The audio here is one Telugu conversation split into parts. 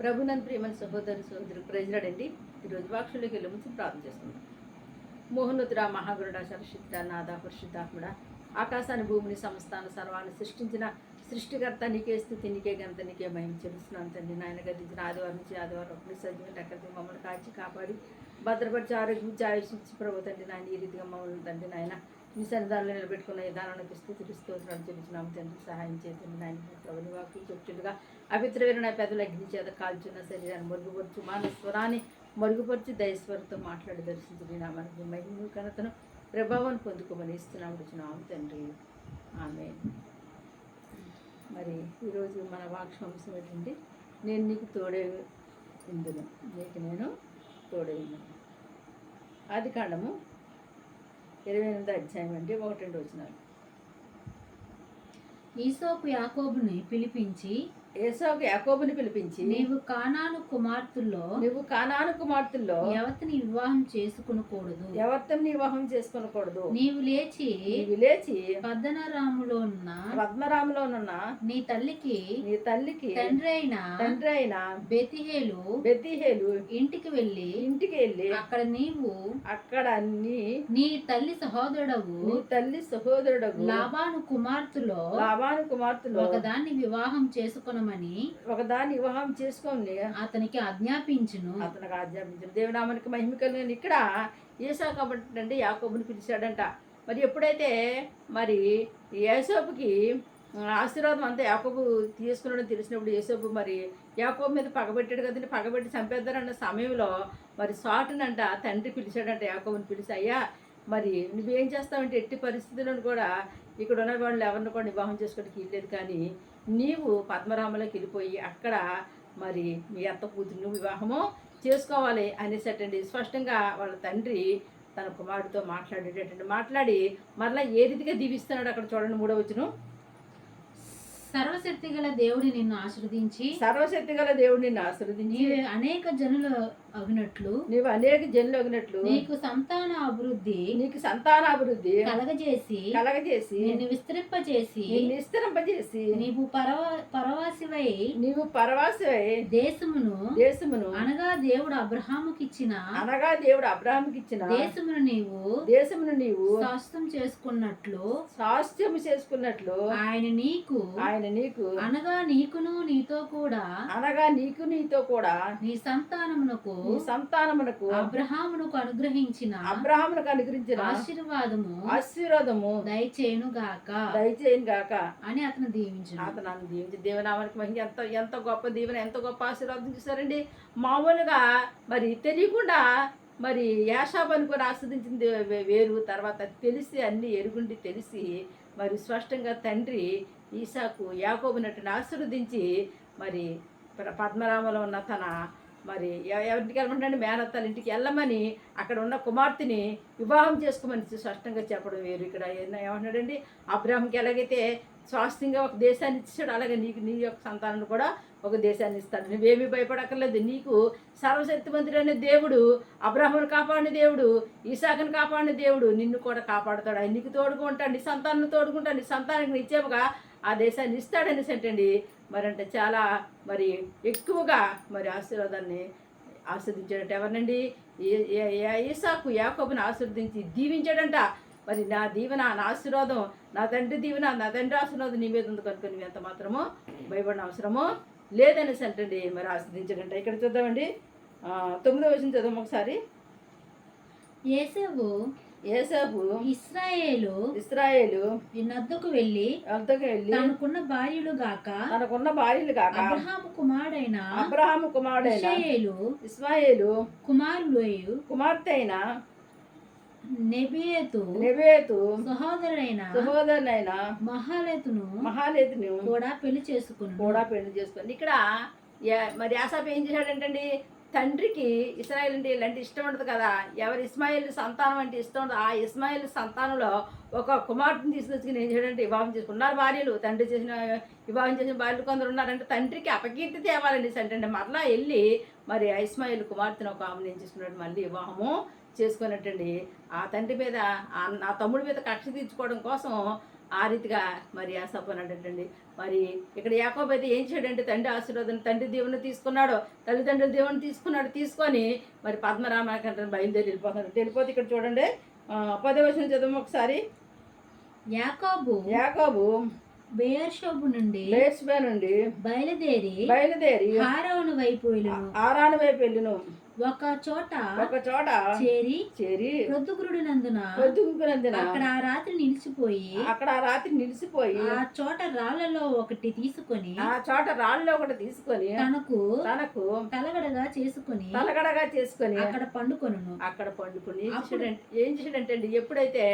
ప్రభునంద్ ప్రేమల సహోదరు సహోదరు ప్రజలడండి ఈరోజు వాక్షులకి వెళ్ళి ముందు ప్రార్థన చేస్తున్నాం. మోహనుద్ర మహాగురుడ సరశుద్ధ నాద పరిశుద్ధాత్ముడ ఆకాశాన్ని భూమిని సంస్థాన సర్వాన్ని సృష్టించిన సృష్టికర్త నీకే స్థితి నీకే గంత నీకే భయం చెల్లిస్తున్నాను తండ్రి. నాయన గదించిన ఆదివారం నుంచి ఆదివారం ఒకటి సజీవం లెక్కతి మమ్మల్ని కాచి కాపాడి భద్రపరిచి ఆరోగ్యం ఆయుషించి ప్రభు తండ్రి. నాయన ఈ రీతిగా మమ్మల్ని తండ్రి నాయన మీ నిలబెట్టుకున్న విధానం స్థితి స్తోత్రాలు చెల్లించినాము తండ్రి సహాయం చేతండి నాయన ప్రభుని వాక్యం చెప్తుండగా అభిత్రమైన నా అగ్ని చేత కాల్చున్న శరీరాన్ని మరుగుపరుచు మాన స్వరాన్ని మరుగుపరిచి దయస్వరంతో మాట్లాడి దర్శించిన నా మనకి ఘనతను ప్రభావాన్ని పొందుకోమని ఇస్తున్నాము ఇచ్చినాము తండ్రి ఆమె మరి ఈరోజు మన వాక్షాంశం ఏంటంటే నేను నీకు తోడే ఇందును నీకు నేను తోడే ఇందును ఆది కాండము ఇరవై ఎనిమిది అధ్యాయం అంటే ఒకటి రెండు వచ్చినారు ఈసోపు యాకోబుని పిలిపించి ఏసాకు యాకోబుని పిలిపించి నీవు కానాను కుమార్తెల్లో నువ్వు కానాను కుమార్తెల్లో యవతిని వివాహం చేసుకునకూడదు. ఎవరితో వివాహం చేసుకొనకూడదు. నీవు లేచి నీవు లేచి పద్దనరాములో ఉన్న పద్మరాములోనున్న నీ తల్లికి నీ తల్లికి తండ్రి అయిన తండ్రి అయిన బెతిహేలు బెత్తిహేలు ఇంటికి వెళ్ళి ఇంటికి వెళ్ళి అక్కడ నీవు అక్కడ నీ నీ తల్లి సహోదరుడవు నీ తల్లి సహోదరుడు లాబాను కుమార్తెలో లాభాను కుమార్తెలో ఒకదాన్ని వివాహం చేసుకొనమని ఒకదాన్ని వివాహం చేసుకొని అతనికి ఆజ్ఞాపించును. అతనికి ఆజ్ఞాపించిన. దేవునామానికి మహిమ కలిగిన ఇక్కడ ఏసా కాబట్టి అంటే యాకోబుని పిలిచాడంట. మరి ఎప్పుడైతే మరి ఏసోపుకి ఆశీర్వాదం అంతా యాకోబు తీసుకున్నాడని తెలిసినప్పుడు ఏసోపు మరి యాకోబు మీద పగబెట్టాడు కదండి. పగబెట్టి చంపేద్దారన్న సమయంలో మరి సాటునంట తండ్రి పిలిచాడంట యాకోబుని పిలిచి అయ్యా మరి నువ్వేం చేస్తావంటే ఎట్టి పరిస్థితులను కూడా ఇక్కడ ఉన్న వాళ్ళు ఎవరిని కూడా వివాహం చేసుకోవడానికి ఇల్లేదు కానీ నీవు పద్మరామలోకి వెళ్ళిపోయి అక్కడ మరి మీ అత్త కూతురు వివాహము చేసుకోవాలి అనేసటండి. స్పష్టంగా వాళ్ళ తండ్రి తన కుమారుడితో మాట్లాడేటటువంటి మాట్లాడి మరలా ఏ రీతిగా దీవిస్తున్నాడు అక్కడ చూడండి మూడో వచ్చును సర్వశక్తి గల దేవుడి నిన్ను ఆశీర్వదించి సర్వశక్తి గల దేవుడు నిన్ను ఆశీర్వదించి నీవు అనేక జనులు అగినట్లు నీవు అనేక జన్లు ఒగినట్లు నీకు సంతాన అభివృద్ధి నీకు సంతానాభివృద్ధి కలగజేసి కలగజేసి నిన్ను విస్తరింపజేసి నిన్ను విస్తరింపజేసి నీవు పరవ పరవాసివై నీవు పరవాసై దేశమును దేశమును అనగా దేవుడు అబ్రహాముకిచ్చిన అనగా దేవుడు అబ్రాహాంకి ఇచ్చిన దేశమును నీవు దేశమును నీవు స్వాస్థ్యం చేసుకున్నట్లు స్వాస్థ్యము చేసుకున్నట్లు ఆయన నీకు ఆయన నీకు అనగా నీకును నీతో కూడా అనగా నీకు నీతో కూడా నీ సంతానమునకు సంతానమునకు అబ్రహామునకు అనుగ్రహించిన అబ్రహామునకు అనుగ్రహించిన ఆశీర్వాదము ఆశీర్వాదము దయచేయును గాక దయచేయను గాక అని అతను దీవించును. అతను నన్ను దీవించి దేవనామానికి మహిమ. ఎంత ఎంత గొప్ప దీవెన ఎంత గొప్ప ఆశీర్వాదం చూసారండి మామూలుగా మరి తెలియకుండా మరి యాషాబ్ అనుకొని ఆస్వాదించింది వేరు. తర్వాత తెలిసి అన్ని ఎరుగుండి తెలిసి మరి స్పష్టంగా తండ్రి ఈసాకు యాకోబునట్టుని ఆశీర్వదించి మరి పద్మరామలో ఉన్న తన మరి ఎవరికి ఎవరింటికి వెళ్ళమంటే మేనత్తాల ఇంటికి వెళ్ళమని అక్కడ ఉన్న కుమార్తెని వివాహం చేసుకోమని స్పష్టంగా చెప్పడం వేరు. ఇక్కడ ఏమ- ఏమంటున్నాడండి? అబ్రాహంకి ఎలాగైతే స్వాస్థ్యంగా ఒక దేశాన్ని ఇచ్చాడు అలాగే నీకు నీ యొక్క సంతానాన్ని కూడా ఒక దేశాన్ని ఇస్తాడు. నువ్వేమీ భయపడక్కర్లేదు. నీకు సర్వశక్తిమంతుడు అనే దేవుడు అబ్రాహ్మను కాపాడిన దేవుడు ఈశాఖను కాపాడిన దేవుడు నిన్ను కూడా కాపాడుతాడు. ఆయన నీకు తోడుకుంటాడు నీ సంతానం తోడుకుంటాడు నీ సంతానానికి నిత్యముగా ఆ దేశాన్ని ఇస్తాడనేసి సెంటండి. మరంటే చాలా మరి ఎక్కువగా మరి ఆశీర్వాదాన్ని ఆస్వాదించాడంట ఎవరినండి? ఏ- ఏ- ఏ- ఈసాకు యాకోబుని ఆశీర్వదించి దీవించాడంట. మరి నా దీవెన నా ఆశీర్వాదం నా తండ్రి దీవెన నా తండ్రి ఆశీర్వాదం నీ మీద ఉంది కనుక నువ్వు ఎంత మాత్రమో భయపడిన అవసరమో లేదనేసి అంటండి మరి ఆస్వాదించడంట. ఇక్కడ చూద్దామండి. తొమ్మిదో వచ్చిన చదువు ఒకసారి. ఏసేవు ఏసాపు ఇస్రాయేలు ఇస్రాయేలు నద్దకు వెళ్ళి అంతకు వెళ్ళి తనకున్న భార్యలు గాక తనకున్న భార్యలు కాక అబ్రహాము కుమారుడైన అబ్రహాము కుమారుడైన ఇషయేలు ఇస్మాయేలు కుమారులు కుమార్తె అయిన నెబియేతు నెబేతు సహోదరుడైన సహోదరునైన మహాలేతును మహాలేతుని కూడా పెళ్ళి చేసుకుని కూడా పెళ్ళి చేసుకుంది ఇక్కడ మరి యాసాపు ఏం చేశాడంటండి? తండ్రికి ఇస్రాయల్ అంటే ఇలాంటి ఇష్టం ఉండదు కదా. ఎవరు ఇస్మాయిల్ సంతానం అంటే ఇష్టం ఉండదు. ఆ ఇస్మాయిల్ సంతానంలో ఒక కుమార్తెను తీసుకొచ్చి నేను చేయడంటే వివాహం చేసుకున్నారు భార్యలు. తండ్రి చేసిన వివాహం చేసిన భార్యలు కొందరు ఉన్నారంటే తండ్రికి అపకీర్తి తేవాలండి. అంటే మరలా వెళ్ళి మరి ఇస్మాయిల్ కుమార్తెను ఒక ఆమె నేను చేసుకున్నాడు? మళ్ళీ వివాహము చేసుకున్నట్టండి. ఆ తండ్రి మీద ఆ తమ్ముడి మీద కక్ష తీర్చుకోవడం కోసం ఆ రీతిగా మరి యాసపు అన్నాడంటండి మరి ఇక్కడ యాకోబు అయితే ఏం చేయడంటే తండ్రి ఆశీర్వాదం తండ్రి దేవుని తీసుకున్నాడు తల్లిదండ్రుల దేవుని తీసుకున్నాడు తీసుకొని మరి పద్మరామాకంటే బయలుదేరి వెళ్ళిపోతున్నాడు వెళ్ళిపోతే ఇక్కడ చూడండి ఆ, పదో వచనం చదువు ఒకసారి. యాకోబు యాకోబు బేర్షోబు నుండి బేర్స్బే నుండి బయలుదేరి బయలుదేరి హారవును వైపు వెళ్ళును. ఆరాను వైపు వెళ్ళును. ఒక చోట ఒక చోట చేరి చేరి ప్రొద్దుగురుడినందున పొద్దుకున్నందున అక్కడ ఆ రాత్రి నిలిచిపోయి అక్కడ ఆ రాత్రి నిలిచిపోయి ఆ చోట రాళ్ళలో ఒకటి తీసుకొని ఆ చోట రాళ్ళు ఒకటి తీసుకొని తనకు తనకు తలగడగా చేసుకొని తలగడగా చేసుకొని అక్కడ పండుకొనును. అక్కడ పండుకుని ఏం అండి ఎప్పుడైతే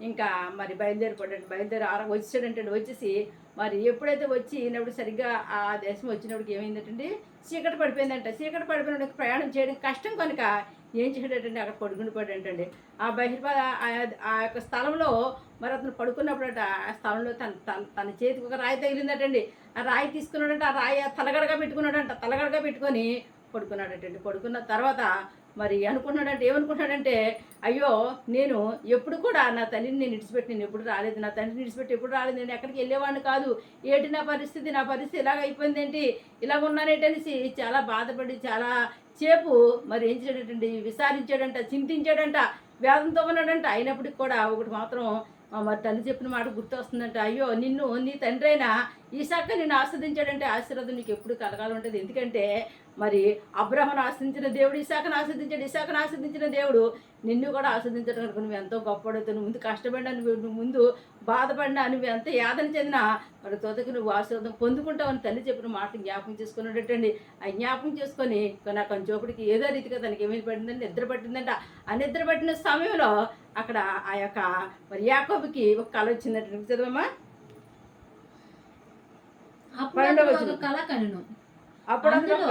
ఇంకా మరి బయలుదేరిపోయాడు బయలుదేరి వచ్చాడంటే వచ్చేసి మరి ఎప్పుడైతే వచ్చి ఈయనప్పుడు సరిగ్గా ఆ దేశం వచ్చినప్పుడు ఏమైందంటే చీకటి పడిపోయిందంట. చీకటి పడిపోయినప్పుడు ప్రయాణం చేయడం కష్టం కనుక ఏం చేశాడంటే అక్కడ పడుకుని పడంటండి ఆ బహిర్భా ఆ- ఆ యొక్క స్థలంలో మరి అతను పడుకున్నప్పుడట ఆ స్థలంలో తన తన తన చేతికి ఒక రాయి తగిలిందటండి. ఆ రాయి తీసుకున్నాడంట ఆ రాయి తలగడగా పెట్టుకున్నాడంట తలగడగా పెట్టుకొని పడుకున్నాడటండి. పడుకున్న తర్వాత మరి అనుకున్నాడంటే ఏమనుకున్నాడంటే అయ్యో నేను ఎప్పుడు కూడా నా తల్లిని నేను ఇడిచిపెట్టి నేను ఎప్పుడు రాలేదు. నా తండ్రిని ఇడిచిపెట్టి ఎప్పుడు రాలేదు. నేను ఎక్కడికి వెళ్ళేవాడిని కాదు. ఏంటి నా పరిస్థితి? నా పరిస్థితి ఇలాగ అయిపోయింది ఏంటి? ఇలాగ ఉన్నానేటనేసి చాలా బాధపడి చాలా సేపు మరి ఏం చేయడంటే విచారించాడంట చింతించాడంట వేదంతో ఉన్నాడంట. అయినప్పటికి కూడా ఒకటి మాత్రం మరి తల్లి చెప్పిన మాట గుర్తొస్తుందంట. అయ్యో నిన్ను నీ తండ్రి అయినా శాఖ నిన్ను ఆస్వాదించాడంటే ఆశీర్వాదం నీకు ఎప్పుడు కలగాలి ఉంటుంది ఎందుకంటే మరి అబ్రహ్మను ఆశ్రదించిన దేవుడు ఇసాకను ఆశ్రదించాడు ఇసాకను ఆశ్రదించిన దేవుడు నిన్ను కూడా ఆస్వాదించడం కనుక నువ్వు ఎంతో గొప్పడవుతావు నువ్వు ముందు కష్టపడినా నువ్వు ముందు బాధపడినా నువ్వు ఎంత యాదన చెందినా మరి తోతకి నువ్వు ఆశీర్వాదం పొందుకుంటావని తల్లి చెప్పిన మాట జ్ఞాపకం చేసుకున్నట్టండి. ఆ జ్ఞాపకం చేసుకొని నా కంచోపుడికి ఏదో రీతిగా తనకి ఏమైంది పడిందంటే నిద్ర పట్టిందంట. ఆ నిద్ర పట్టిన సమయంలో అక్కడ ఆ యొక్క మరి యాకోబుకి ఒక కళ వచ్చిందంట. చదవమ్మా అప్పుడు పన్నెండవ అప్పుడు అందులో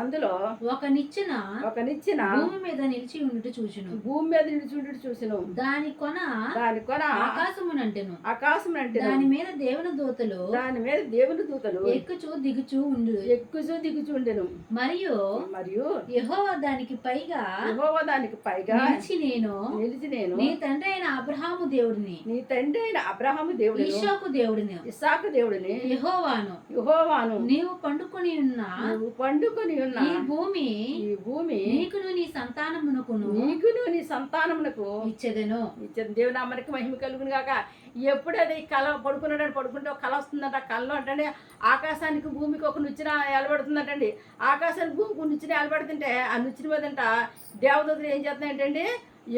అందులో ఒక నిచ్చెన ఒక నిచ్చిన భూమి మీద నిలిచి ఉండుట చూచును. భూమి మీద నిలుచుండి చూసిన దాని కొన దాని కొన ఆకాశమునంటెను. ఆకాశం అంటే దాని మీద దేవుని దూతలు దాని మీద దేవుని దూతలు ఎక్కుచూ దిగుచూ ఉండు. ఎక్కుచూ దిగుచుండెను మరియు మరియు యెహోవా దానికి పైగా యెహోవా దానికి పైగా నిలిచి నేను నిలిచి నేను నీ తండ్రి అయిన అబ్రహాము దేవుడిని నీ తండ్రి అయిన అబ్రహాము దేవుడిని ఈశోకు దేవుడిని ఇస్సాకు దేవుడిని యెహోవాను యెహోవాను నీవు పండుకొని ఉన్న నువ్వు పండుకొని ఉన్న. ఈ భూమి ఈ భూమి నీకును నీ సంతానమునకును నీకును నీ సంతానమునకు ఇచ్చెదను. ఇచ్చిన దేవుని అమ్మరికి మహిమ కలుగును కాక ఎప్పుడైతే కళ పడుకున్నాడని పడుకుంటే ఒక కళ వస్తుందంట. ఆ కళలో అంటే ఆకాశానికి భూమికి ఒక నుచ్చిన ఎలబడుతుందంటండి ఆకాశానికి భూమికి నుచ్చిన ఎలబడుతుంటే ఆ నుచ్చిన మీదంట దేవదూతలు ఏం చేస్తున్నాయంటండి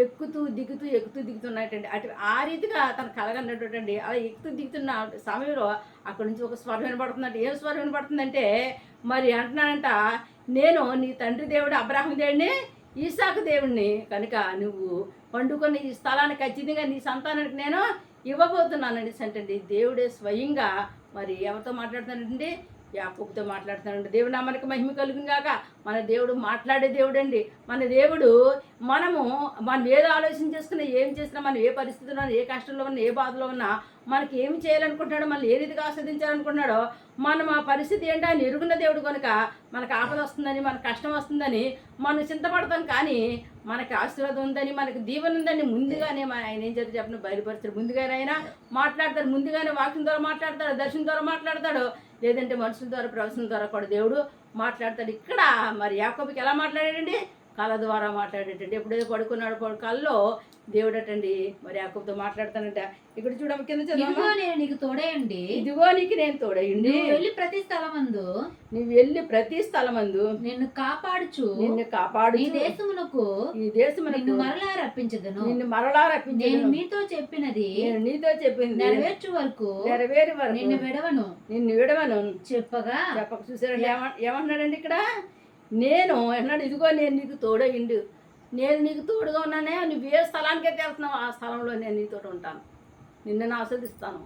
ఎక్కుతూ దిగుతూ ఎక్కుతూ దిగుతున్నాయటండి. అటు ఆ రీతిగా తన కలగన్నటువంటి అలా ఎక్కుతూ దిగుతున్న సమయంలో అక్కడ నుంచి ఒక స్వరం వినపడుతుందంట ఏం స్వరం వినపడుతుందంటే మరి అంటున్నానంట నేను నీ తండ్రి దేవుడు అబ్రాహం దేవుడిని ఈసాకు దేవుడిని కనుక నువ్వు పండుకొని ఈ స్థలాన్ని ఖచ్చితంగా నీ సంతానానికి నేను ఇవ్వబోతున్నానండి అంటండి. దేవుడే స్వయంగా మరి ఎవరితో మాట్లాడుతున్నాడండి? యాకోబుతో మాట్లాడుతున్నాడు దేవుడు మనకు మహిమ కలుగునిగాక మన దేవుడు మాట్లాడే దేవుడు అండి మన దేవుడు మనము మనం ఏదో ఆలోచన చేసుకున్నా ఏం చేసినా మనం ఏ పరిస్థితిలో ఏ కష్టంలో ఉన్నా ఏ బాధలో ఉన్నా మనకి ఏమి చేయాలనుకుంటున్నాడో మనం ఏ రీతిగా ఆస్వాదించాలనుకుంటున్నాడో మనం ఆ పరిస్థితి ఏంటో? ఆయన ఎరుగున్న దేవుడు కనుక మనకు ఆపద వస్తుందని మనకు కష్టం వస్తుందని మనం చింతపడతాం కానీ మనకి ఆశీర్వాదం ఉందని మనకి దీవెన ఉందని ముందుగానే మన ఆయన ఏం చేస్తారు చెప్పిన బయలుపరుస్తాడు. ముందుగానే ఆయన మాట్లాడతారు ముందుగానే వాక్యం ద్వారా మాట్లాడతాడు దర్శనం ద్వారా మాట్లాడతాడు. లేదంటే మనుషుల ద్వారా ప్రవచనం ద్వారా కూడా దేవుడు మాట్లాడతాడు. ఇక్కడ మరి యాకోబుకి ఎలా మాట్లాడాడండి? కళ ద్వారా మాట్లాడేటండి. ఎప్పుడైతే పడుకున్నాడు పడు కళ్ళలో దేవుడటండి. మరి యాకోబుతో మాట్లాడతానంట. ఇక్కడ చూడమ్మ కింద ఇదిగో నేను నీకు తోడేయండి. ఇదిగో నీకు నేను తోడయుండి. వెళ్ళి ప్రతి స్థలమందు నువ్వు వెళ్ళి ప్రతి స్థలమందు నిన్ను కాపాడుచు. నిన్ను కాపాడు నీ దేశమునకు ఈ దేశమునకు నిన్ను మరలా రప్పించదును నిన్ను మరలా నేను రప్పించేది మీతో చెప్పినది నేను నీతో చెప్పింది నెరవేర్చు వరకు నెరవేరి వరకు నిన్ను విడవను. నిన్ను విడవను. చెప్పగా చెప్పక చూసారండి. ఏమ- ఏమంటున్నాడండి ఇక్కడ? నేను అన్నాడు ఇదిగో నేను నీకు తోడయిండు. నేను నీకు తోడుగా ఉన్నానే నువ్వు ఏ స్థలానికైతే వెళ్తున్నావు ఆ స్థలంలో నేను నీతో ఉంటాను. నిన్ను నేను ఆస్వాదిస్తాను.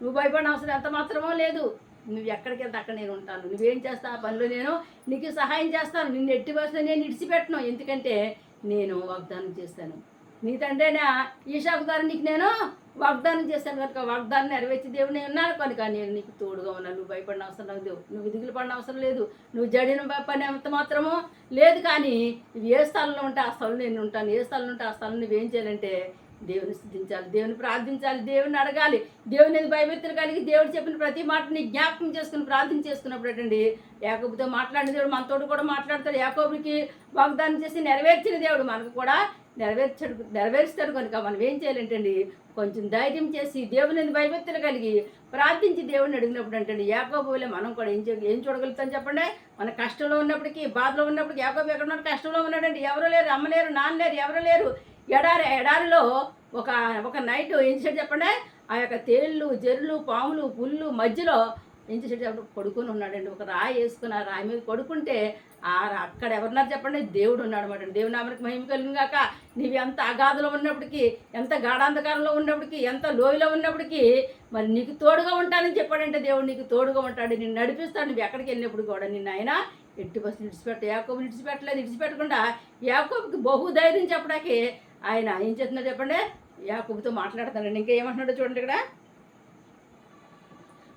నువ్వు భయపడిన అవసరం ఎంత మాత్రమో లేదు. నువ్వు ఎక్కడికి వెళ్తే అక్కడ నేను ఉంటాను. నువ్వేం చేస్తావు ఆ పనిలో నేను నీకు సహాయం చేస్తాను. నిన్ను ఎట్టి వస్తే నేను ఇడిచిపెట్టను ఎందుకంటే నేను వాగ్దానం చేస్తాను నీ తండ్రినా ఈశాకు గారు నీకు నేను వాగ్దానం చేశాను కనుక వాగ్దానం నెరవేర్చి దేవుడు నేను ఉన్నాను కనుక నేను నీకు తోడుగా ఉన్నాను. నువ్వు భయపడిన అవసరం లేదు నువ్వు దిగులు పడిన అవసరం లేదు. నువ్వు జడిన భ- పని అంత మాత్రమో లేదు కానీ నువ్వు ఏ స్థలంలో ఉంటే ఆ స్థలంలో నేను ఉంటాను. ఏ స్థలంలో ఉంటే ఆ స్థలం నువ్వేం చేయాలంటే దేవుని స్థుతించాలి. దేవుని ప్రార్థించాలి. దేవుని అడగాలి. దేవుని భయభక్తులు కలిగి దేవుడు చెప్పిన ప్రతి మాటని జ్ఞాపకం చేసుకుని ప్రార్థన చేసుకున్నప్పుడు ఏంటండి? యాకోబుతో మాట్లాడిన దేవుడు మనతోడు కూడా మాట్లాడతాడు. యాకోబుకి వాగ్దానం చేసి నెరవేర్చిన దేవుడు మనకు కూడా నెరవేర్చడు నెరవేరుస్తాడు కనుక మనం ఏం చేయాలంటండి కొంచెం ధైర్యం చేసి దేవుని భయభక్తులు కలిగి ప్రార్థించి దేవుని అడిగినప్పుడు అంటే యాకోబులే మనం కూడా ఏం ఏం చూడగలుగుతాం చెప్పండి? మన కష్టంలో ఉన్నప్పటికీ బాధలో ఉన్నప్పటికీ యాకోబు ఎక్కడ ఉన్నాడు? కష్టంలో ఉన్నాడండి. ఎవరు లేరు? అమ్మ లేరు? నాన్న లేరు? ఎవరు లేరు? ఎడారి ఎడారిలో ఒక ఒక నైట్ ఏం చేశాడు చెప్పండి? ఆ యొక్క తేళ్ళు జర్లు పాములు పుల్లు మధ్యలో ఏం చేశాడు చెప్పండి? పడుకొని ఉన్నాడండి. ఒక రాయి వేసుకుని ఆ రాయి మీద పడుకుంటే అక్కడ ఎవరున్నారు చెప్పండి? దేవుడు ఉన్నాడు అనమాట దేవుని నామనికి మహిమ కలిగిన కాక నీవు ఎంత అగాధలో ఉన్నప్పటికీ ఎంత గాఢాంధకారంలో ఉన్నప్పటికీ ఎంత లోయలో ఉన్నప్పటికీ మరి నీకు తోడుగా ఉంటానని చెప్పాడంటే దేవుడు నీకు తోడుగా ఉంటాడు. నిన్ను నడిపిస్తాడు. నువ్వు ఎక్కడికి వెళ్ళినప్పుడు కూడా నిన్న ఆయన ఎట్టి బస్సు విడిచిపెట్ట యాకోబు విడిచిపెట్టలేదు. విడిచిపెట్టకుండా యాకోబుకి బహుధైర్యం చెప్పడానికి ఆయన ఏం చేస్తున్నాడు చెప్పండి? యాకోబుతో మాట్లాడుతున్నాడు. ఇంకా ఏమంటున్నాడో చూడండి ఇక్కడ.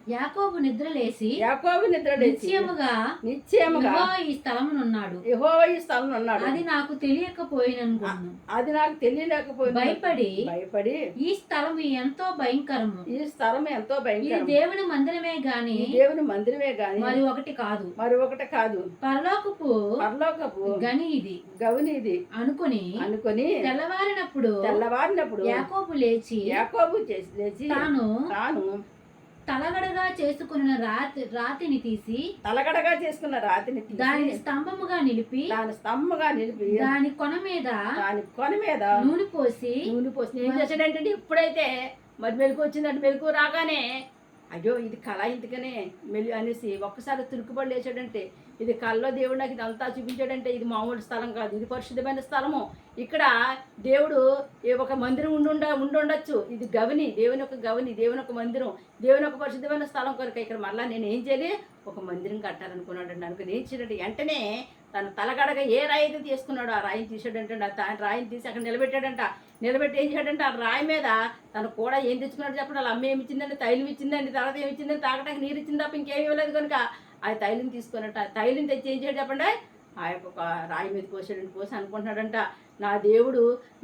యాకోబు నిద్రలేసి యాకోబు నిద్ర లేచి నిశ్చయముగా నిశ్చయముగా యెహోవా ఈ స్థలమునున్నాడు. యెహోవా ఈ స్థలం ఉన్నాడు అది నాకు తెలియకపోయిననుకున్నాను అది నాకు తెలియలేకపోయింది భయపడి భయపడి ఈ స్థలం ఎంతో భయంకరము. ఈ స్థలం ఎంతో ఇది భయంకరం దేవుని మందిరమే గాని దేవుని మందిరమే గాని మరి ఒకటి కాదు. మరి ఒకటి కాదు. పరలోకపు పరలోకపు గని ఇది. గవిని ఇది. అనుకుని అనుకొని తెల్లవారినప్పుడు తెల్లవారినప్పుడు యాకోబు లేచి యాకోబు చేసి లేచి తాను తాను తలగడగా చేసుకున్న రాతి రాతిని తీసి తలగడగా చేసుకున్న రాతిని తీసి దానిని స్తంభముగా నిలిపి దాని స్తంభగా నిలిపి దాని కొన మీద దాని కొన మీద నూనె పోసి నూనె పోసి ఏం చేశాడంటే ఇప్పుడైతే మరి మెలకు వచ్చిందంటే మెలకు రాగానే అయ్యో ఇది కళ ఇంతకనే మెలి అనేసి ఒక్కసారి తురుకుబడి లేచాడంటే ఇది కళ్ళలో దేవుడు నాకు ఇదంతా చూపించాడంటే ఇది మామూలు స్థలం కాదు ఇది పరిశుద్ధమైన స్థలము. ఇక్కడ దేవుడు ఏ ఒక మందిరం ఉండుండ ఉండుండొచ్చు. ఇది గవని దేవుని ఒక గవని దేవుని ఒక మందిరం దేవుని ఒక పరిశుద్ధమైన స్థలం కనుక ఇక్కడ మళ్ళీ నేను ఏం చేయాలి? ఒక మందిరం కట్టాలనుకున్నాడు అనుకుని ఏం చేయడంటే వెంటనే తన తలగడగా ఏ రాయి అయితే తీసుకున్నాడో ఆ రాయిని తీసాడంటే రాయిని తీసి అక్కడ నిలబెట్టాడంట. నిలబెట్టి ఏం చేయడంటే ఆ రాయి మీద తను కూడా ఏం తెచ్చుకున్నాడు చెప్పండి. వాళ్ళ అమ్మ ఏమి ఇచ్చిందండి తైలం ఇచ్చిందండి తర్వాత ఏమి ఇచ్చిందని తాగడానికి నీరు ఇచ్చింది తప్ప ఇంకేమి ఇవ్వలేదు కనుక ఆ తైలం తీసుకున్నట్ట. ఆ తైలం తెచ్చి ఏం చేయడం చెప్పండి? ఆ యొక్క రాయి మీద పోసాడండి పోసి అనుకుంటున్నాడంట. నా దేవుడు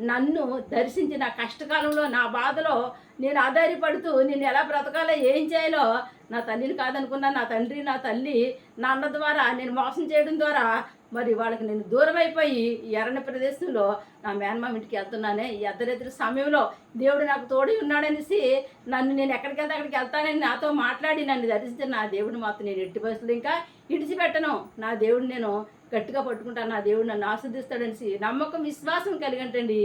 నన్ను దర్శించి నా కష్టకాలంలో నా బాధలో నేను ఆధారపడుతూ నేను ఎలా బ్రతకాలో ఏం చేయాలో నా తల్లిని కాదనుకున్నా నా తండ్రి నా తల్లి నా అన్న ద్వారా నేను మోసం చేయడం ద్వారా మరి వాళ్ళకి నేను దూరం అయిపోయి ఎర్రని ప్రదేశంలో నా మేనమామ ఇంటికి వెళ్తున్నానే ఈ అర్ధరాత్రి సమయంలో దేవుడు నాకు తోడి ఉన్నాడనేసి నన్ను నేను ఎక్కడికి వెళ్తే అక్కడికి వెళ్తానని నాతో మాట్లాడి నన్ను దర్శించిన నా దేవుడు మాత్రం నేను ఎట్టి పరిస్థితులు ఇంకా ఇడిచిపెట్టను నా దేవుడు నేను గట్టిగా పట్టుకుంటాను. నా దేవుడు నన్ను ఆస్వాదిస్తాడనేసి నమ్మకం విశ్వాసం కలిగంటండి.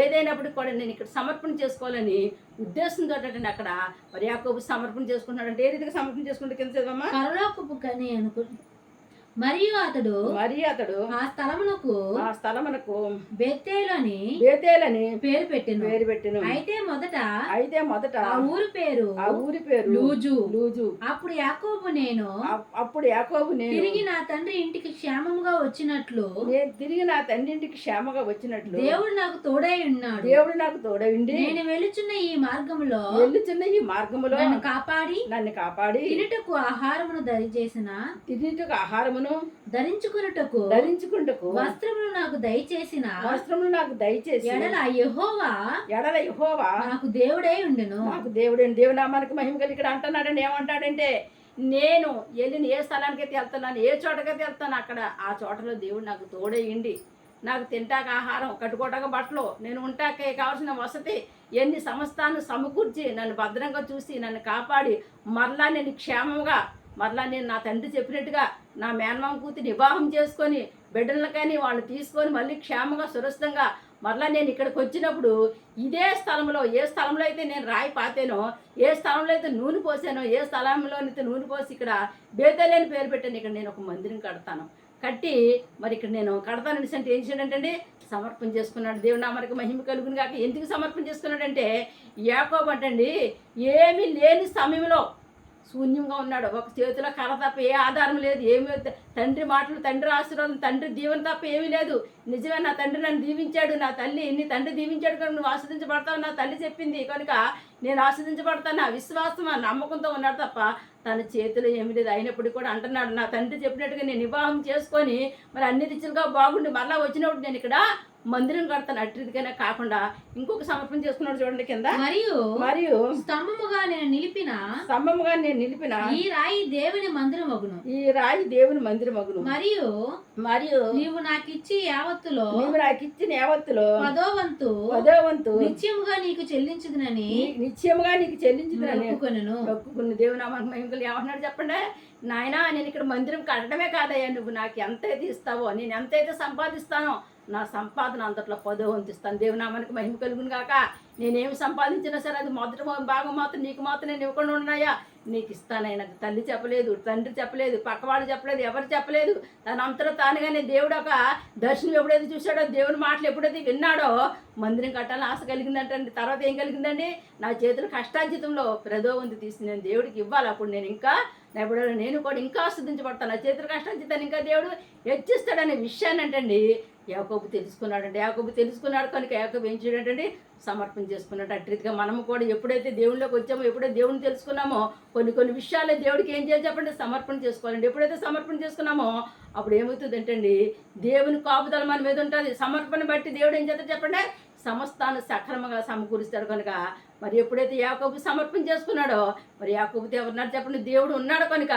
ఏదైనప్పటికి కూడా నేను ఇక్కడ సమర్పణ చేసుకోవాలని ఉద్దేశంతో అక్కడ. మరి యాకోబు సమర్పణ చేసుకుంటున్నాడంటే ఏ రీతిగా సమర్పణ చేసుకుంటే కింద చదవమ్మా? కరలోకపు కానీ అనుకుంటున్నాను మరియు అతడు మరి అతడు ఆ స్థలమునకు ఆ స్థలమునకు బెత్తేలని బేతేలని పేరు పెట్టెను. పేరు పెట్టెను. అయితే మొదట అయితే మొదట ఆ ఊరు పేరు ఆ ఊరి పేరు లూజు. లూజు. అప్పుడు యాకోబు నేను అప్- అప్పుడు యాకోబు నేను తిరిగి నా తండ్రి ఇంటికి క్షేమముగా వచ్చినట్లు నేను తిరిగి నా తండ్రింటికి క్షేమగా వచ్చినట్లు దేవుడు నాకు తోడై ఉన్నాడు. దేవుడు నాకు తోడవిండి నేను వెలుచున్న ఈ మార్గములో వెళ్ళుచున్న ఈ మార్గములో నన్ను కాపాడి నన్ను కాపాడి తినుటకు ఆహారమును దయచేసిన తిరిగిటకు ఆహారమును ధరించుకున్నటకు ధరించుకుంటకు వస్త్రములు నాకు దయచేసిన వస్త్రములు నాకు దయచేసి ఎడల యెహోవా ఎడల యెహోవా నాకు దేవుడై ఉండెను. నాకు దేవుడు దేవునామానికి మహిమ కలిగి ఇక్కడ అంటున్నాడండి. ఏమంటాడంటే నేను వెళ్ళిన ఏ స్థలానికైతే వెళ్తున్నాను ఏ చోటకైతే వెళ్తాను అక్కడ ఆ చోటలో దేవుడు నాకు తోడేయండి నాకు తింటాక ఆహారం కట్టుకోటాక బట్టలు నేను ఉంటాకే కావాల్సిన వసతి ఎన్ని సమస్తాన్ని సమకూర్చి నన్ను భద్రంగా చూసి నన్ను కాపాడి మరలా నేను క్షేమంగా మరలా నేను నా తండ్రి చెప్పినట్టుగా నా మేనమామ కూతురు వివాహం చేసుకొని బిడ్డలను కానీ వాళ్ళు తీసుకొని మళ్ళీ క్షేమంగా సురక్షితంగా మరలా నేను ఇక్కడికి వచ్చినప్పుడు ఇదే స్థలంలో ఏ స్థలంలో అయితే నేను రాయి పాతేనో ఏ స్థలంలో అయితే నూనె పోసానో ఏ స్థలంలో అయితే నూనె పోసి ఇక్కడ బేతలేని పేరు పెట్టాను ఇక్కడ నేను ఒక మందిరం కడతాను. కట్టి మరి ఇక్కడ నేను కడతాను అంటే ఏం చేయడంటే సమర్పణ చేసుకున్నాడు. దేవుడు నామరికి మహిమ కలుగును కాక ఎందుకు సమర్పణ చేసుకున్నాడంటే యాకోబు అంటండి ఏమీ లేని సమయంలో శూన్యంగా ఉన్నాడు. ఒక చేతిలో కర్ర తప్ప ఏ ఆధారం లేదు. ఏమీ తండ్రి మాటలు తండ్రి ఆశీర్వాదం తండ్రి దీవెన తప్ప ఏమీ లేదు. నిజమే నా తండ్రి నన్ను దీవించాడు. నా తల్లి నీ తండ్రి దీవించాడు కనుక నువ్వు ఆస్వాదించబడతావు? నా తల్లి చెప్పింది కనుక నేను ఆస్వాదించబడతాను. నా విశ్వాసం ఆ నమ్మకంతో ఉన్నాడు తప్ప తన చేతిలో ఏమి లేదు. అయినప్పటికీ కూడా అంటున్నాడు నా తండ్రి చెప్పినట్టుగా నేను వివాహం చేసుకొని మరి అన్ని రీతిలుగా బాగుండి మళ్ళీ వచ్చినప్పుడు నేను ఇక్కడ మందిరం కడతాను అటు రీతిగానే కాకుండా. ఇంకొక సమర్పణ చేసుకున్నాడు చూడండి కింద. మరియు మరియు స్తంభముగా నేను నిలిపిన స్తంభముగా నేను నిలిపిన ఈ రాయి దేవుని మందిరం అగును. ఈ రాయి దేవుని మందిరం మగును మరియు మరియు నీవు నాకిచ్చి యావత్తులో నీవు నాకు ఇచ్చిన యావత్తులో పదో వంతు పదో వంతు నిత్యముగా నీకు చెల్లించుదునని నీ- నిశ్చయముగా నీకు చెల్లించుతున్నాను ఒప్పుకొనెను మొక్కుకున్న దేవునామానికి మహిమలు ఏమంటున్నాడు చెప్పండి? నాయనా నేను ఇక్కడ మందిరం కట్టడమే కాదయ్యా. నువ్వు నాకు ఎంతైతే ఇస్తావో నేను ఎంతైతే సంపాదిస్తానో నా సంపాదన అంతట్లో పదో వంతిస్తాను. దేవునామానికి మహిమ కలుగును కాక నేనేమి సంపాదించినా సరే అది మొదటి భాగం మాత్రం నీకు మాత్రం నేను ఇవ్వకుండా ఉన్నాయా నీకు ఇస్తానైనా తల్లి చెప్పలేదు తండ్రి చెప్పలేదు పక్కవాడు చెప్పలేదు ఎవరు చెప్పలేదు. తన అంతలో తానుగానే దేవుడు ఒక దర్శనం ఎప్పుడైతే చూశాడో దేవుని మాటలు ఎప్పుడైతే విన్నాడో మందిరం కట్టాలని ఆశ కలిగిందంటండి. తర్వాత ఏం కలిగిందండి? నా చేతులు కష్టార్జితంలో ప్రదోవంతి తీసి నేను దేవుడికి ఇవ్వాలి. అప్పుడు నేను ఇంకా ఎప్పుడో నేను కూడా ఇంకా ఆస్వాదించబడతాను. నా చేతులు చేతాను ఇంకా దేవుడు హెచ్చిస్తాడనే విషయాన్ని అంటండి. యాకోబు తెలుసుకున్నాడండి. యాకోబు తెలుసుకున్నాడు కనుక యాకోబు ఏం చేయడండి సమర్పణ చేసుకున్నాడు. అటు రీతిగా మనము కూడా ఎప్పుడైతే దేవుళ్ళకి వచ్చామో ఎప్పుడైతే దేవుడిని తెలుసుకున్నామో కొన్ని కొన్ని విషయాలు దేవుడికి ఏం చేయాలి చెప్పండి? సమర్పణ చేసుకోవాలండి. ఎప్పుడైతే సమర్పణ చేసుకున్నామో అప్పుడు ఏమవుతుంది అంటండి దేవుని కాపుదల మన మీద ఉంటుంది. సమర్పణ బట్టి దేవుడు ఏం చేస్తాడు చెప్పండి? సమస్తాన్ని సక్రమంగా సమకూరుస్తాడు కనుక మరి ఎప్పుడైతే యాకోబు సమర్పణ చేసుకున్నాడో మరి యాకోబుతో ఎవరున్నాడు చెప్పండి దేవుడు ఉన్నాడు కనుక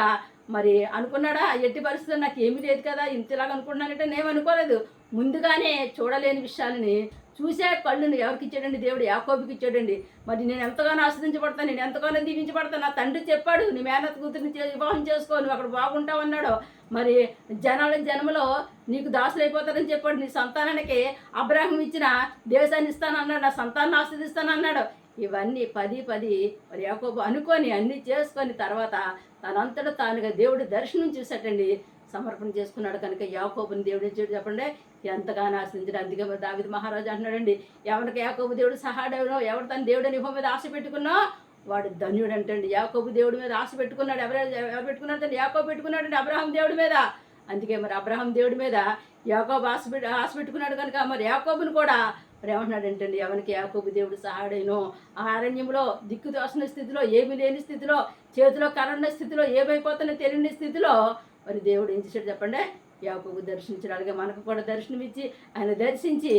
మరి అనుకున్నాడా? ఎట్టి పరిస్థితుల్లో నాకు ఏమీ లేదు కదా ఇంతలాగా అనుకున్నానంటే నేను అనుకోలేదు. ముందుగానే చూడలేని విషయాలని చూసే కళ్ళుని ఎవరికి ఇచ్చాడండి దేవుడు? యాకోబుకి ఇచ్చాడండి. మరి నేను ఎంతగానో ఆస్వాదించబడతాను నేను ఎంతగానో దీవించబడతాను. నా తండ్రి చెప్పాడు నీ మేనత్ కూతురిని వివాహం చేసుకో నువ్వు అక్కడ బాగుంటావు అన్నాడు. మరి జనాల జన్మలో నీకు దాసులు అయిపోతారని చెప్పాడు. నీ సంతానానికి అబ్రాహం ఇచ్చిన దేశాన్ని ఇస్తాను అన్నాడు నా సంతానాన్ని ఆస్వాదిస్తానన్నాడు ఇవన్నీ పది పది మరి యాకోబు అనుకొని అన్నీ చేసుకొని తర్వాత తనంతట తానుగా దేవుడి దర్శనం చూసేటండి సమర్పణ చేసుకున్నాడు కనుక యాకోబుని దేవుడు చూడు చెప్పండి? ఎంతగానో ఆశ్రయించాడు. అందుకే మరి దావిద మహారాజు అంటున్నాడండి ఎవరికి యాకోబు దేవుడు సహాడేవనో ఎవరు తన దేవుడని ఇవ్వ మీద ఆశ పెట్టుకున్నా వాడు ధన్యుడు అంటండి. యాకోబు దేవుడి మీద ఆశ పెట్టుకున్నాడు. ఎవరు ఎవరు పెట్టుకున్నాడు అంటే యాకోబు పెట్టుకున్నాడండి అబ్రహం దేవుడి మీద. అందుకే మరి అబ్రహం దేవుడి మీద యాకోబు ఆశ ఆశ పెట్టుకున్నాడు కనుక మరి యాకోబుని కూడా మరి ఏమంటున్నాడంటండి? ఎవరికి యాకోబు దేవుడు సహాడైనో ఆ అరణ్యంలో దిక్కు దోసిన స్థితిలో ఏమీ లేని స్థితిలో చేతిలో కరన్న స్థితిలో ఏమైపోతున్న తెలియని స్థితిలో మరి దేవుడు ఏం చేశాడు చెప్పండి? యాకోబు దర్శించాడు అలాగే మనకు కూడా దర్శనం ఇచ్చి ఆయన దర్శించి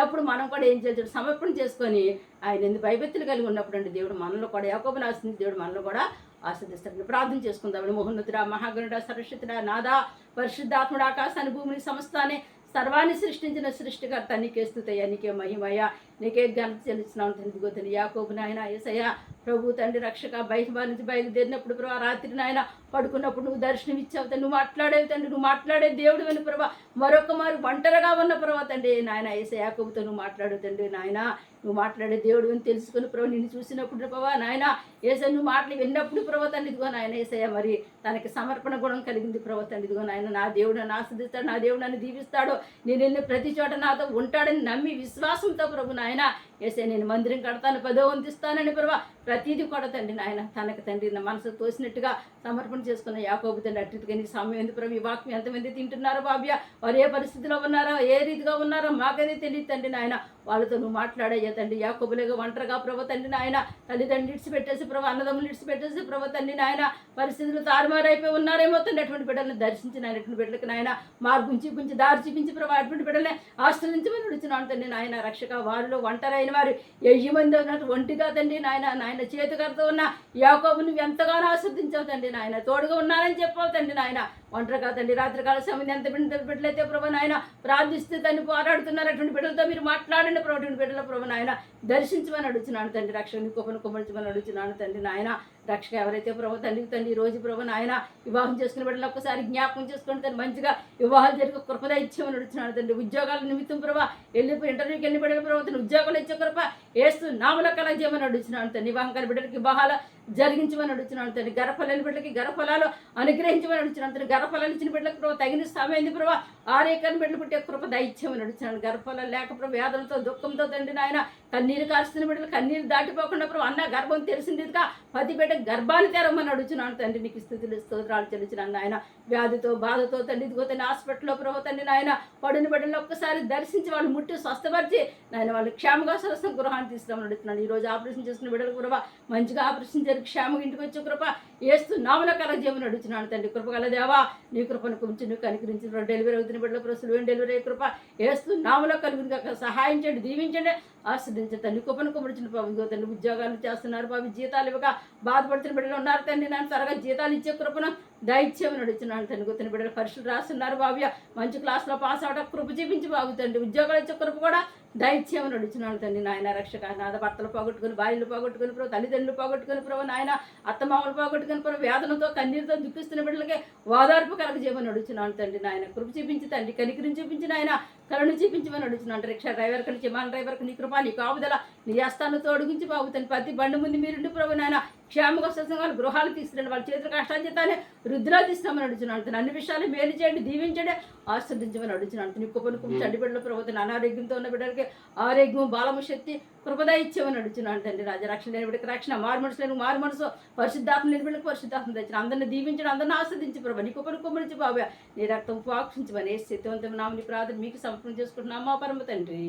అప్పుడు మనం కూడా ఏం చేయాలి సమర్పణ చేసుకొని ఆయన ఎందుకు భయభక్తులు కలిగి ఉన్నప్పుడు అండి దేవుడు మనలో కూడా యాకోబుని ఆశించి దేవుడు మనలో కూడా ఆస్వాదిస్తాడు ప్రార్థన చేసుకుందాం మోహన్నతుడా మహాగణుడా సరస్వతుడా నాదా పరిశుద్ధాత్ముడు ఆకాశాన్ని భూమిని సమస్తాన్ని సర్వాన్ని సృష్టించిన సృష్టికర్త నీకే స్థుతయ్య నీకే మహిమయ్య. నీకే ఘనత చెల్లిస్తున్నాం తండ్రి. తండ్రి యాకోబు నాయన ఏసయ్య ప్రభు తండ్రి రక్షక బయట నుంచి బయలుదేరినప్పుడు ప్రభా రాత్రి నాయన పడుకున్నప్పుడు నువ్వు దర్శనం ఇచ్చావు తండ్రి. నువ్వు మాట్లాడేవి తండ్రి. నువ్వు మాట్లాడే దేవుడు అని ప్రభా మరొక మారు ఒంటరిగా ఉన్న ప్రభా తండ్రి. నాయన ఏసే యాకోబుతో నువ్వు మాట్లాడు తండ్రి నాయన. నువ్వు మాట్లాడే దేవుడు అని తెలుసుకుని ప్రభు నిన్ను చూసినప్పుడు ప్రభా నాయన ఏసే నువ్వు మాటలు విన్నప్పుడు ప్రభా ఇదిగో నాయన ఏసయ్య మరి తనకి సమర్పణ గుణం కలిగింది ప్రభా ఇదిగో నాయన. నా దేవుడు నన్ను ఆస్వాదిస్తాడు నా దేవుడు నన్ను దీవిస్తాడు. నేను వెళ్ళిన ప్రతి చోట నాతో ఉంటాడని నమ్మి విశ్వాసంతో ప్రభు నాయన ఏసే నేను మందిరం కడతాను పదో వందిస్తానని ప్రభా ప్రతిదీ కూడా తండ్రి నాయన తనకు తండ్రి నా మనసు తోసినట్టుగా సమర్పణ చేసుకున్న యాకోబు తండ్రి అట్టుగా నీ సమయం ఎందుకు ప్రభు? ఈ వాక్యం ఎంతమంది తింటున్నారో బాబ్య? వారు ఏ పరిస్థితిలో ఉన్నారో ఏ రీతిగా ఉన్నారో మాకదే తెలియదు తండ్రి నాయన. వాళ్ళతో నువ్వు మాట్లాడయ్యా తండ్రి యాకోబులేగా ఒంటరిగా ప్రభు తండ్రి నాయన తల్లిదండ్రులు ఇడిచిపెట్టేసి ప్రభు అన్నదమ్ములు ఇడిచి పెట్టేసి ప్రభు తండ్రి నాయన పరిస్థితులు తారుమారైపోయి ఉన్నారేమో తండ్రి అటువంటి బిడ్డలను దర్శించి నాయన అటువంటి బిడ్డలకు నాయన మార్గం చూపించి దారి చూపించి ప్రభు అటువంటి బిడ్డలే ఆశ్రయించమని విడుచున్నాను తండ్రి నాయన. రక్షక వారిలో ఒంటరైన వారు వెయ్యి మంది ఉన్నట్టు ఒంటిగా తండ్రి నాయన నాయన చేతుగారితో ఉన్న యాకోబు నువ్వు ఎంతగానో ఆశ్రదించావు తండ్రి నాయన. తోడుగా ఉన్నానని చెప్పావు తండ్రి నాయన. ఒంటరిగా తండ్రి రాత్రికాల సమయం ఎంత బిడ్డ బిడ్డలైతే ప్రభు నాయన ప్రార్థిస్తే తండ్రి పోరాడుతున్నారు అటువంటి బిడ్డలతో మీరు మాట్లాడండి ప్రభు అటువంటి బిడ్డల ప్రభు నాయన. దర్శించమని అడుగుతున్నాను తండ్రి రక్షణ కుప్పను కుమ్మరించమని అడుగుతున్నాను తండ్రి నాయన. రక్షణ ఎవరైతే ప్రభు తండ్రికి తండ్రి ఈ రోజు ప్రభు నాయన వివాహం చేసుకుని బిడ్డలు ఒక్కసారి జ్ఞాపకం చేసుకుని తను మంచిగా వివాహాలు జరిగే కృపద ఇచ్చామని నడుచున్నాడు తండ్రి. ఉద్యోగాల నిమిత్తం ప్రభా వెళ్ళిపోయి ఇంటర్వ్యూకి వెళ్ళి బిడ్డల ప్రభు తండ్రి ఉద్యోగాలు ఇచ్చే కృప వేస్తూ నామల కళ చేయమని అడుగుతున్నాను తండ్రి. వివాహం కాని బిడ్డలకి వివాహాల జరిగించమని అడుగుతున్నాను తండ్రి. గర్భఫలాన్ని బిడ్డలకి గర్భఫలాలు అనుగ్రహించమని అడుగుతున్నాను తండ్రి. గర్భఫలాలు ఇచ్చిన బిడ్డలకు ప్రభావ తగిన సమయం ప్రభా. ఆరేకని బిడ్డలు పుట్టే కృప దయచేయమని అడుగుతున్నాను గర్భఫలాలు లేక ప్రభు వేదనతో దుఃఖంతో తండ్రి నాయన కన్నీరు కాల్చిన బిడ్డలు కన్నీరు దాటిపోకుండా ప్రభు అన్న గర్భం తెలిసిందిగా పది బిడ్డ గర్భాన్ని తెరమని అడుగుతున్నాను తండ్రి నీకు స్థుతులు స్తోత్రాలు చెల్లించిన ఆయన వ్యాధితో బాధతో తండ్రి ఇదిగో తండ్రి హాస్పిటల్లో ప్రభు తండ్రి నాయన పడిన పడిన ఒక్కసారి దర్శించి వాళ్ళు ముట్టి స్వస్థపరిచి నాయన వాళ్ళు క్షేమగా స్వస్థ గృహాన్ని తీసుకురామని అడుగుతున్నాను. ఈ రోజు ఆపరేషన్ చేసిన బిడ్డలు కృప మంచిగా ఆపరేషన్ జరిగి క్షేమంగా ఇంటికి వచ్చే కృప ఏస్తూ నామల కల అడుగుతున్నాను తండ్రి. కృప కల దేవా నీ కృపను కొంచెం నువ్వు కనికరించి డెలివరీ అవుతున్న బిడ్డల ప్రస్తుతం డెలివరీ అయ్యే కృప ఏస్తూ నామలో కలుగుని సహాయం చేయండి దీవించండి ఆస్వాదించండి తండ్రి కృపను కుమరించిన బాబు తండ్రి ఉద్యోగాలు చేస్తున్నారు బాబు జీతాలు ఇవ్వక బాధపడుతున్న బిడ్డలు ఉన్నారు తండ్రి. నన్ను త్వరగా జీతాలు ఇచ్చే కృపను దయచేమని అడుగుతున్నాను తండ్రి గుర్తున్న బిడ్డలు పరీక్షలు రాస్తున్నారు బావ్య మంచి క్లాస్లో పాస్ అవడం కృప చూపించి బాబు తండ్రి. ఉద్యోగాలు ఇచ్చే కృప కూడా దయచేయమని అడుగుతున్నాను తండ్రి నాయన రక్షక. నాద భర్తలు పోగొట్టుకుని భార్యలు పోగొట్టుకుని ప్రభు తల్లిదండ్రులు పోగొట్టుకుని ప్రభు నాయన అత్తమామలు పోగొట్టుకుని ప్రభు వేదనతో కన్నీరుతో దుఃఖిస్తున్న బిడ్డలకి ఓదార్పు కలగజేయమని అడుగుతున్నాను తండ్రి నాయన. కృప చూపించి తండ్రి కనికరిని చూపించి నాయన కరుణ చూపించమని అడుగుతున్నాను రిక్షా డ్రైవర్ కని చిమాన్ డ్రైవర్ నీ కృప నీ కాపుదల నీ హస్తాన్ని తోడుగుంచి బాబు తండ్రి ప్రతి బండి ముందు మీరుండి ప్రభు నాయన. క్షేమగా వాళ్ళ గృహాలు తీసుకురండి. వాళ్ళ చేతుల కష్టాలు చేతానే వృద్ధిలో తీస్తామని అడుగుతున్నాను తను అన్ని విషయాలు మేలు చేయండి దీవించండి ఆస్వాదించమని అడుగుతున్నాను నీ కుప్పను కుప్ప చండి బిడ్డల ప్రభుత్వం అనారోగ్యంతో ఉన్న బిడ్డలకి ఆరోగ్యం బలము శక్తి కృపద ఇచ్చేవని అడుగుతున్నాను తండ్రి రాజా రక్షణ లేని బిడ్డకి రక్షణ మారు మనసు లేని మారు మనసు పరిశుద్ధాత్మ లేని బిడ్డలకు పరిశుద్ధాత్మ తెచ్చిన అందరిని దీవించడం అందరిని ఆస్వాదించి ప్రభు నీ కుప్పని కుమ్మరించి బాబు నీ రక్తం పాక్షించమని శక్తివంతం నామని ప్రార్థన మీకు సమర్పణ చేసుకుంటున్నాం మా పరమ తండ్రి.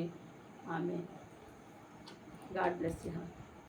ఆమె గాడ్ బ్లెస్ యూ.